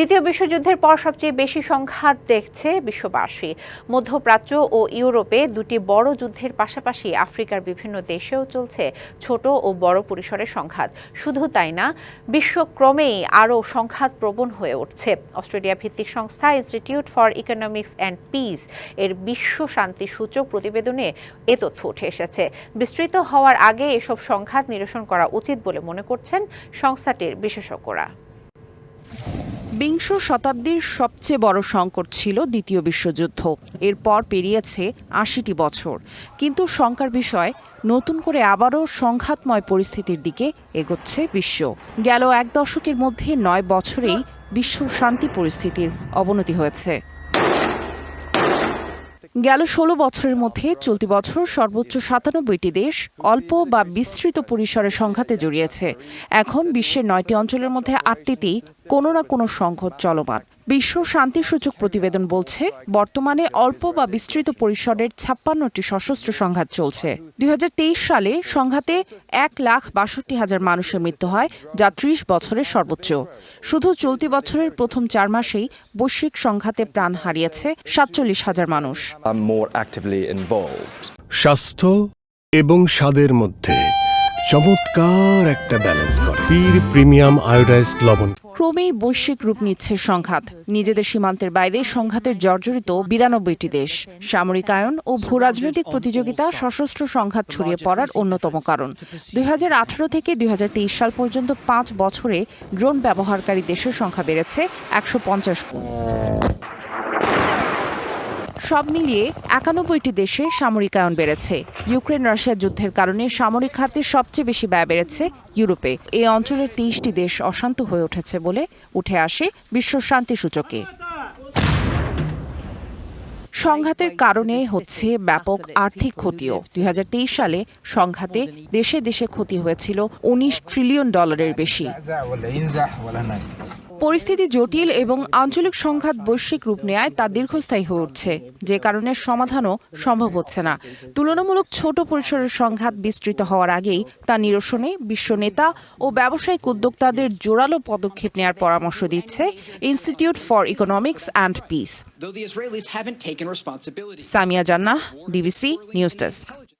দ্বিতীয় বিশ্বযুদ্ধের পর সবচেয়ে বেশি সংঘাত দেখছে বিশ্ববাসী। মধ্যপ্রাচ্য ও ইউরোপে দুটি বড় যুদ্ধের পাশাপাশি আফ্রিকার বিভিন্ন দেশেও চলছে ছোট ও বড় পরিসরের সংঘাত। শুধু তাই না, বিশ্ব ক্রমেই আরও সংঘাত প্রবণ হয়ে উঠছে। অস্ট্রেলিয়া ভিত্তিক সংস্থা Institute for Economics and Peace এর বিশ্ব শান্তি সূচক প্রতিবেদনে এ তথ্য উঠে এসেছে। বিস্তৃত হওয়ার আগে এসব সংঘাত নিরসন করা উচিত বলে মনে করছেন সংস্থাটির বিশেষজ্ঞরা। বিংশ শতাব্দীর সবচেয়ে বড় সংকট ছিল দ্বিতীয় বিশ্বযুদ্ধ। এরপর পেরিয়েছে আশিটি বছর। কিন্তু শঙ্কার বিষয়, নতুন করে আবারও সংঘাতময় পরিস্থিতির দিকে এগোচ্ছে বিশ্ব। গেল এক দশকের মধ্যে নয় বছরেই বিশ্ব শান্তি পরিস্থিতির অবনতি হয়েছে। গেল ষোলো বছরের মধ্যে চলতি বছর সর্বোচ্চ সাতানব্বইটি দেশ অল্প বা বিস্তৃত পরিসরে সংঘাতে জড়িয়েছে। এখন বিশ্বের নয়টি অঞ্চলের মধ্যে আটটিতেই কোনো না কোনো সংঘাত চলমান। বিশ্ব শান্তি সূচক প্রতিবেদন বলছে বর্তমানে অল্প বা বিস্তৃত পরিসরের ছাপ্পান্নটি সশস্ত্র সংঘাত চলছে। দুই হাজার তেইশ সালে সংঘাতে এক লাখ বাষট্টি হাজার মানুষের মৃত্যু হয় যা ত্রিশ বছরের সর্বোচ্চ। শুধু চলতি বছরের প্রথম চার মাসেই বৈশ্বিক সংঘাতে প্রাণ হারিয়েছে সাতচল্লিশ হাজার মানুষ। স্বাস্থ্য এবং স্বাদের মধ্যে চমৎকার একটা ব্যালেন্স করে। পীর প্রিমিয়াম আয়োডাইজড লবণ ক্রমেই বৈশ্বিক রূপ নিচ্ছে সংঘাত। নিজেদের সীমান্তের বাইরে সংঘাতের জর্জরিত বিরানব্বইটি দেশ। সামরিক আয়ন ও ভূরাজনৈতিক প্রতিযোগিতা সশস্ত্র সংঘাত ছড়িয়ে পড়ার অন্যতম কারণ। দুই হাজার আঠারো থেকে দুই হাজার তেইশ সাল পর্যন্ত পাঁচ বছরে ড্রোন ব্যবহারকারী দেশের সংখ্যা বেড়েছে একশো পঞ্চাশ গুণ। সব মিলিয়ে একানব্বইটি দেশে সামরিকায়ন বেড়েছে। ইউক্রেন রাশিয়া যুদ্ধের কারণে সামরিক খাতে সবচেয়ে বেশি ব্যয় বেড়েছে ইউরোপে। এই অঞ্চলের তেইশটি দেশ অশান্ত হয়ে উঠেছে বলে উঠে আসে বিশ্ব শান্তি সূচকে সংঘাতের কারণে হচ্ছে ব্যাপক আর্থিক ক্ষতিও। দুই হাজার তেইশ সালে সংঘাতে দেশে দেশে ক্ষতি হয়েছিল উনিশ ট্রিলিয়ন ডলারের বেশি। পরিস্থিতি জটিল এবং আঞ্চলিক সংঘাত বৈশ্বিক রূপ নেয় তা দীর্ঘস্থায়ী হয়ে উঠছে যে কারণে সমাধানও সম্ভব হচ্ছে না। তুলনামূলক ছোট পরিসরের সংঘাত বিস্তৃত হওয়ার আগেই তা নিরসনে বিশ্ব নেতা ও ব্যবসায়িক উদ্যোক্তাদের জোরালো পদক্ষেপ নেওয়ার পরামর্শ দিচ্ছে Institute for Economics and Peace responsibility. Samia Janna, BBC News Desk.